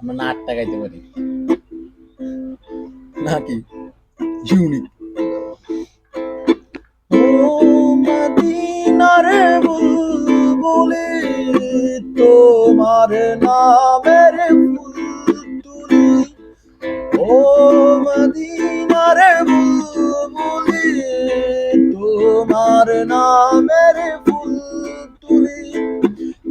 আমরা না আটটা গাইতে পারি। নাকি? ইউনিক। বুলবুলি তোমার নামের ফুল তুলি ও মদিনার বুলবুলি তোমার নামের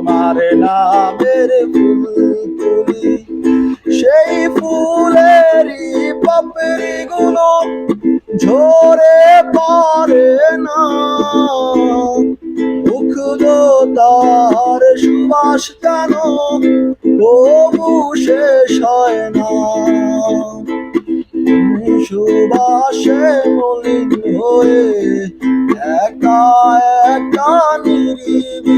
তোমার নামের ফুল তুলি সেই ফুলেরই পাপড়ি গুলো ঝরে পারে না। মুখলো তার সুবাস যেন তবু শেষ হয় না। সুবাসে মলিন হয়ে একা একা নিরিবিলি ও